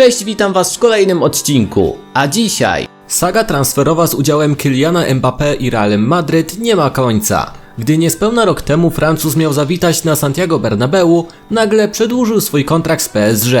Cześć, witam was w kolejnym odcinku. A dzisiaj saga transferowa z udziałem Kyliana Mbappé i Realem Madryt nie ma końca. Gdy niespełna rok temu Francuz miał zawitać na Santiago Bernabeu, nagle przedłużył swój kontrakt z PSG.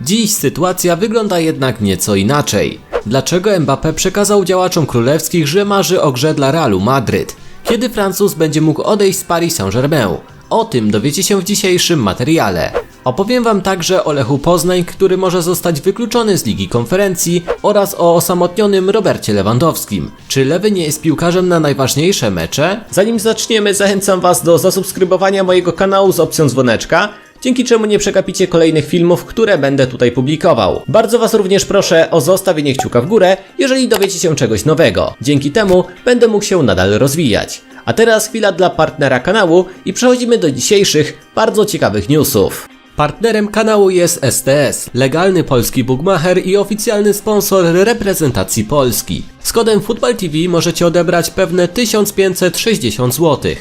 Dziś sytuacja wygląda jednak nieco inaczej. Dlaczego Mbappé przekazał działaczom królewskich, że marzy o grze dla Realu Madryt? Kiedy Francuz będzie mógł odejść z Paris Saint-Germain? O tym dowiecie się w dzisiejszym materiale. Opowiem Wam także o Lechu Poznań, który może zostać wykluczony z Ligi Konferencji oraz o osamotnionym Robercie Lewandowskim. Czy Lewy nie jest piłkarzem na najważniejsze mecze? Zanim zaczniemy, zachęcam Was do zasubskrybowania mojego kanału z opcją dzwoneczka, dzięki czemu nie przegapicie kolejnych filmów, które będę tutaj publikował. Bardzo Was również proszę o zostawienie kciuka w górę, jeżeli dowiecie się czegoś nowego. Dzięki temu będę mógł się nadal rozwijać. A teraz chwila dla partnera kanału i przechodzimy do dzisiejszych bardzo ciekawych newsów. Partnerem kanału jest STS, legalny polski bookmacher i oficjalny sponsor reprezentacji Polski. Z kodem FootballTV możecie odebrać pewne 1560 zł.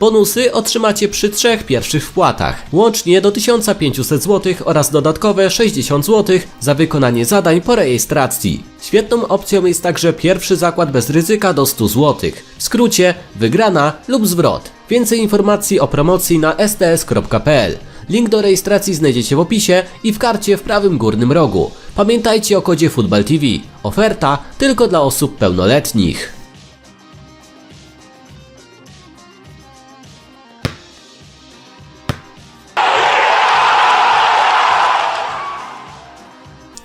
Bonusy otrzymacie przy trzech pierwszych wpłatach, łącznie do 1500 zł oraz dodatkowe 60 zł za wykonanie zadań po rejestracji. Świetną opcją jest także pierwszy zakład bez ryzyka do 100 zł. W skrócie wygrana lub zwrot. Więcej informacji o promocji na sts.pl. Link do rejestracji znajdziecie w opisie i w karcie w prawym górnym rogu. Pamiętajcie o kodzie Football TV. Oferta tylko dla osób pełnoletnich.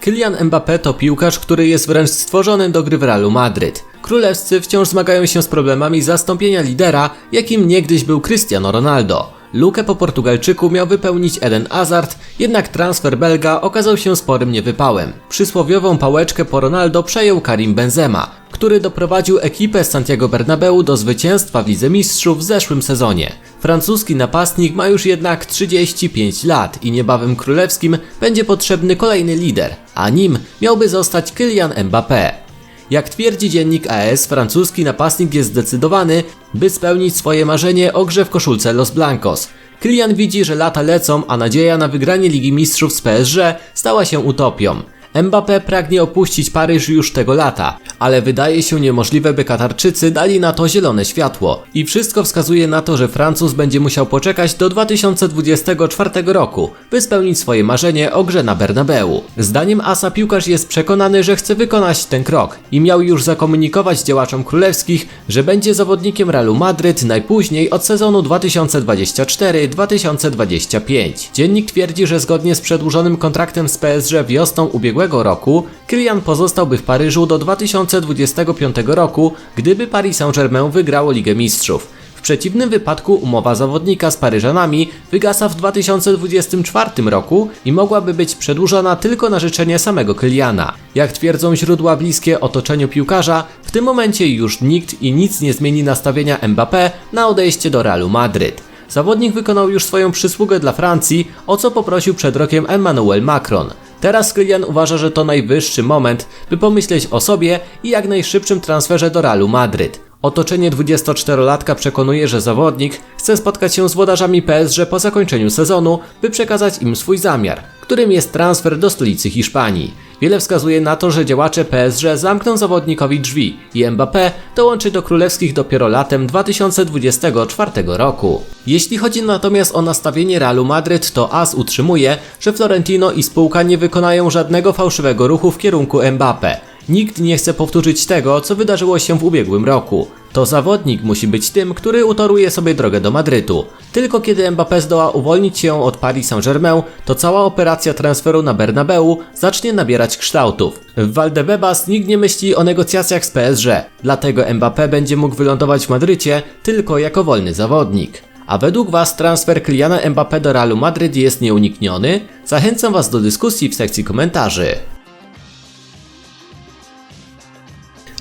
Kylian Mbappé to piłkarz, który jest wręcz stworzony do gry w Realu Madryt. Królewscy wciąż zmagają się z problemami zastąpienia lidera, jakim niegdyś był Cristiano Ronaldo. Lukę po Portugalczyku miał wypełnić Eden Hazard, jednak transfer Belga okazał się sporym niewypałem. Przysłowiową pałeczkę po Ronaldo przejął Karim Benzema, który doprowadził ekipę Santiago Bernabeu do zwycięstwa w Lidze Mistrzów w zeszłym sezonie. Francuski napastnik ma już jednak 35 lat i niebawem królewskim będzie potrzebny kolejny lider, a nim miałby zostać Kylian Mbappé. Jak twierdzi dziennik AS, francuski napastnik jest zdecydowany, by spełnić swoje marzenie o grze w koszulce Los Blancos. Kylian widzi, że lata lecą, a nadzieja na wygranie Ligi Mistrzów z PSG stała się utopią. Mbappé pragnie opuścić Paryż już tego lata, ale wydaje się niemożliwe, by Katarczycy dali na to zielone światło. I wszystko wskazuje na to, że Francuz będzie musiał poczekać do 2024 roku, by spełnić swoje marzenie o grze na Bernabeu. Zdaniem Asa piłkarz jest przekonany, że chce wykonać ten krok i miał już zakomunikować działaczom królewskich, że będzie zawodnikiem Realu Madryt najpóźniej od sezonu 2024-2025. Dziennik twierdzi, że zgodnie z przedłużonym kontraktem z PSG wiosną ubiegłego roku, Kylian pozostałby w Paryżu do 2025 roku, gdyby Paris Saint-Germain wygrało Ligę Mistrzów. W przeciwnym wypadku umowa zawodnika z Paryżanami wygasa w 2024 roku i mogłaby być przedłużona tylko na życzenie samego Kyliana. Jak twierdzą źródła bliskie otoczeniu piłkarza, w tym momencie już nikt i nic nie zmieni nastawienia Mbappé na odejście do Realu Madryt. Zawodnik wykonał już swoją przysługę dla Francji, o co poprosił przed rokiem Emmanuel Macron. Teraz Kylian uważa, że to najwyższy moment, by pomyśleć o sobie i jak najszybszym transferze do Realu Madryt. Otoczenie 24-latka przekonuje, że zawodnik chce spotkać się z włodarzami PSG po zakończeniu sezonu, by przekazać im swój zamiar, którym jest transfer do stolicy Hiszpanii. Wiele wskazuje na to, że działacze PSG zamkną zawodnikowi drzwi i Mbappé dołączy do królewskich dopiero latem 2024 roku. Jeśli chodzi natomiast o nastawienie Realu Madryt, to AS utrzymuje, że Florentino i spółka nie wykonają żadnego fałszywego ruchu w kierunku Mbappé. Nikt nie chce powtórzyć tego, co wydarzyło się w ubiegłym roku. To zawodnik musi być tym, który utoruje sobie drogę do Madrytu. Tylko kiedy Mbappé zdoła uwolnić się od Paris Saint-Germain, to cała operacja transferu na Bernabeu zacznie nabierać kształtów. W Valdebebas nikt nie myśli o negocjacjach z PSG, dlatego Mbappé będzie mógł wylądować w Madrycie tylko jako wolny zawodnik. A według Was transfer Kyliana Mbappé do Realu Madryt jest nieunikniony? Zachęcam Was do dyskusji w sekcji komentarzy.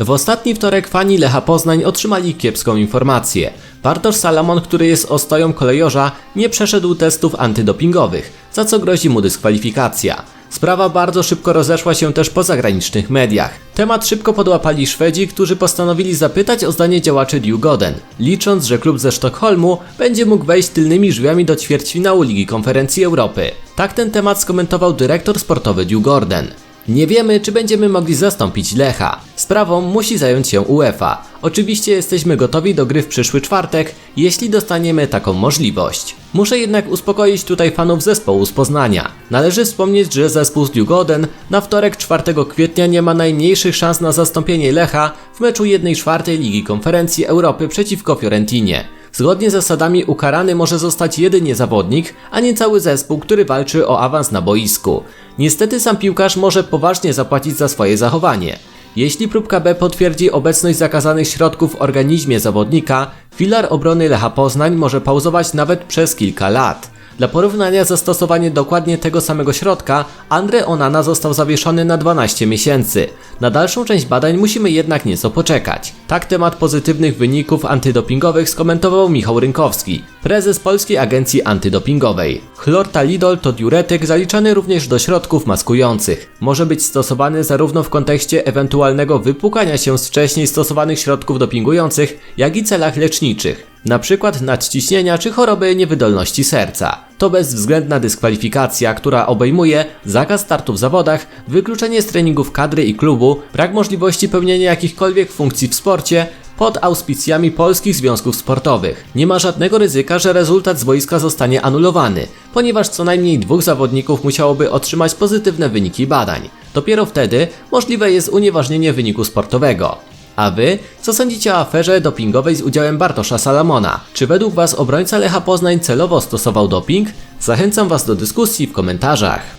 W ostatni wtorek fani Lecha Poznań otrzymali kiepską informację. Bartosz Salamon, który jest ostoją kolejorza, nie przeszedł testów antydopingowych, za co grozi mu dyskwalifikacja. Sprawa bardzo szybko rozeszła się też po zagranicznych mediach. Temat szybko podłapali Szwedzi, którzy postanowili zapytać o zdanie działaczy Djurgården, licząc, że klub ze Sztokholmu będzie mógł wejść tylnymi drzwiami do ćwierćfinału Ligi Konferencji Europy. Tak ten temat skomentował dyrektor sportowy Djurgården. Nie wiemy, czy będziemy mogli zastąpić Lecha. Sprawą musi zająć się UEFA. Oczywiście jesteśmy gotowi do gry w przyszły czwartek, jeśli dostaniemy taką możliwość. Muszę jednak uspokoić tutaj fanów zespołu z Poznania. Należy wspomnieć, że zespół z Djugoden na wtorek 4 kwietnia nie ma najmniejszych szans na zastąpienie Lecha w meczu 1-4 Ligi Konferencji Europy przeciwko Fiorentinie. Zgodnie z zasadami ukarany może zostać jedynie zawodnik, a nie cały zespół, który walczy o awans na boisku. Niestety sam piłkarz może poważnie zapłacić za swoje zachowanie. Jeśli próbka B potwierdzi obecność zakazanych środków w organizmie zawodnika, filar obrony Lecha Poznań może pauzować nawet przez kilka lat. Dla porównania zastosowanie dokładnie tego samego środka, Andre Onana został zawieszony na 12 miesięcy. Na dalszą część badań musimy jednak nieco poczekać. Tak temat pozytywnych wyników antydopingowych skomentował Michał Rynkowski, prezes Polskiej Agencji Antydopingowej. Chlortalidol to diuretyk zaliczany również do środków maskujących. Może być stosowany zarówno w kontekście ewentualnego wypłukania się z wcześniej stosowanych środków dopingujących, jak i celach leczniczych przykład nadciśnienia czy choroby niewydolności serca. To bezwzględna dyskwalifikacja, która obejmuje zakaz startu w zawodach, wykluczenie z treningów kadry i klubu, brak możliwości pełnienia jakichkolwiek funkcji w sporcie, pod auspicjami polskich związków sportowych. Nie ma żadnego ryzyka, że rezultat z boiska zostanie anulowany, ponieważ co najmniej dwóch zawodników musiałoby otrzymać pozytywne wyniki badań. Dopiero wtedy możliwe jest unieważnienie wyniku sportowego. A wy, co sądzicie o aferze dopingowej z udziałem Bartosza Salamona? Czy według was obrońca Lecha Poznań celowo stosował doping? Zachęcam was do dyskusji w komentarzach.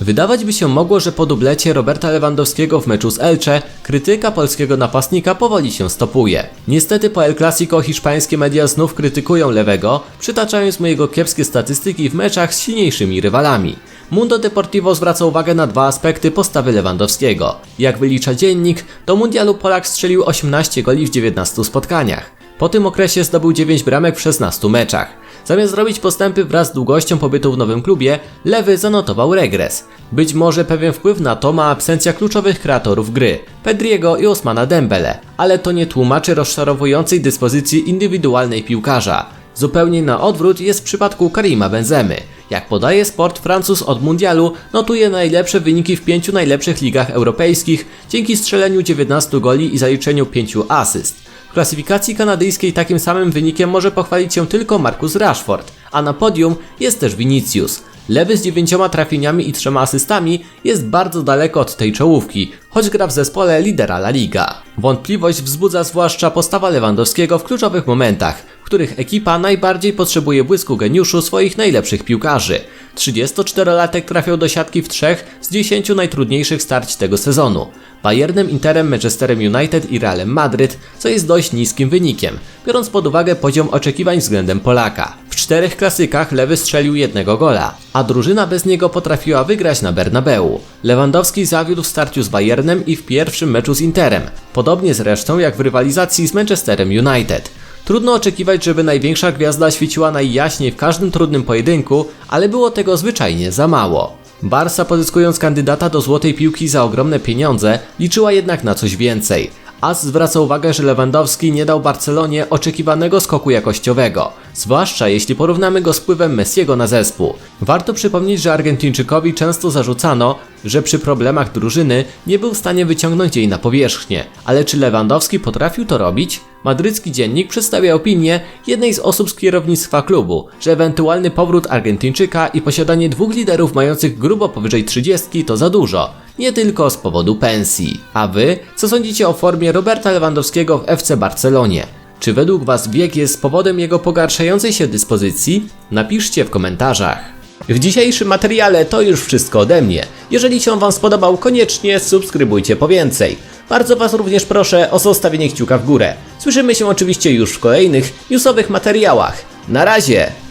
Wydawać by się mogło, że po dublecie Roberta Lewandowskiego w meczu z Elche krytyka polskiego napastnika powoli się stopuje. Niestety po El Clasico hiszpańskie media znów krytykują lewego, przytaczając mu jego kiepskie statystyki w meczach z silniejszymi rywalami. Mundo Deportivo zwraca uwagę na dwa aspekty postawy Lewandowskiego. Jak wylicza dziennik, do mundialu Polak strzelił 18 goli w 19 spotkaniach. Po tym okresie zdobył 9 bramek w 16 meczach. Zamiast zrobić postępy wraz z długością pobytu w nowym klubie, Lewy zanotował regres. Być może pewien wpływ na to ma absencja kluczowych kreatorów gry, Pedriego i Osmana Dembele, ale to nie tłumaczy rozczarowującej dyspozycji indywidualnej piłkarza. Zupełnie na odwrót jest w przypadku Karima Benzemy. Jak podaje Sport, Francuz od mundialu notuje najlepsze wyniki w pięciu najlepszych ligach europejskich dzięki strzeleniu 19 goli i zaliczeniu 5 asyst. W klasyfikacji kanadyjskiej takim samym wynikiem może pochwalić się tylko Marcus Rashford, a na podium jest też Vinicius. Lewy z dziewięcioma trafieniami i trzema asystami jest bardzo daleko od tej czołówki, choć gra w zespole lidera La Liga. Wątpliwość wzbudza zwłaszcza postawa Lewandowskiego w kluczowych momentach, których ekipa najbardziej potrzebuje błysku geniuszu swoich najlepszych piłkarzy. 34-latek trafiał do siatki w trzech z 10 najtrudniejszych starć tego sezonu. Bayernem, Interem, Manchesterem United i Realem Madryt, co jest dość niskim wynikiem, biorąc pod uwagę poziom oczekiwań względem Polaka. W czterech klasykach Lewy strzelił jednego gola, a drużyna bez niego potrafiła wygrać na Bernabeu. Lewandowski zawiódł w starciu z Bayernem i w pierwszym meczu z Interem, podobnie zresztą jak w rywalizacji z Manchesterem United. Trudno oczekiwać, żeby największa gwiazda świeciła najjaśniej w każdym trudnym pojedynku, ale było tego zwyczajnie za mało. Barca pozyskując kandydata do złotej piłki za ogromne pieniądze, liczyła jednak na coś więcej. As zwraca uwagę, że Lewandowski nie dał Barcelonie oczekiwanego skoku jakościowego, zwłaszcza jeśli porównamy go z wpływem Messiego na zespół. Warto przypomnieć, że Argentyńczykowi często zarzucano, że przy problemach drużyny nie był w stanie wyciągnąć jej na powierzchnię. Ale czy Lewandowski potrafił to robić? Madrycki dziennik przedstawia opinię jednej z osób z kierownictwa klubu, że ewentualny powrót Argentyńczyka i posiadanie dwóch liderów mających grubo powyżej 30 to za dużo, nie tylko z powodu pensji. A wy, co sądzicie o formie Roberta Lewandowskiego w FC Barcelonie? Czy według was wiek jest powodem jego pogarszającej się dyspozycji? Napiszcie w komentarzach. W dzisiejszym materiale to już wszystko ode mnie. Jeżeli się Wam spodobał, koniecznie subskrybujcie po więcej. Bardzo Was również proszę o zostawienie kciuka w górę. Słyszymy się oczywiście już w kolejnych newsowych materiałach. Na razie!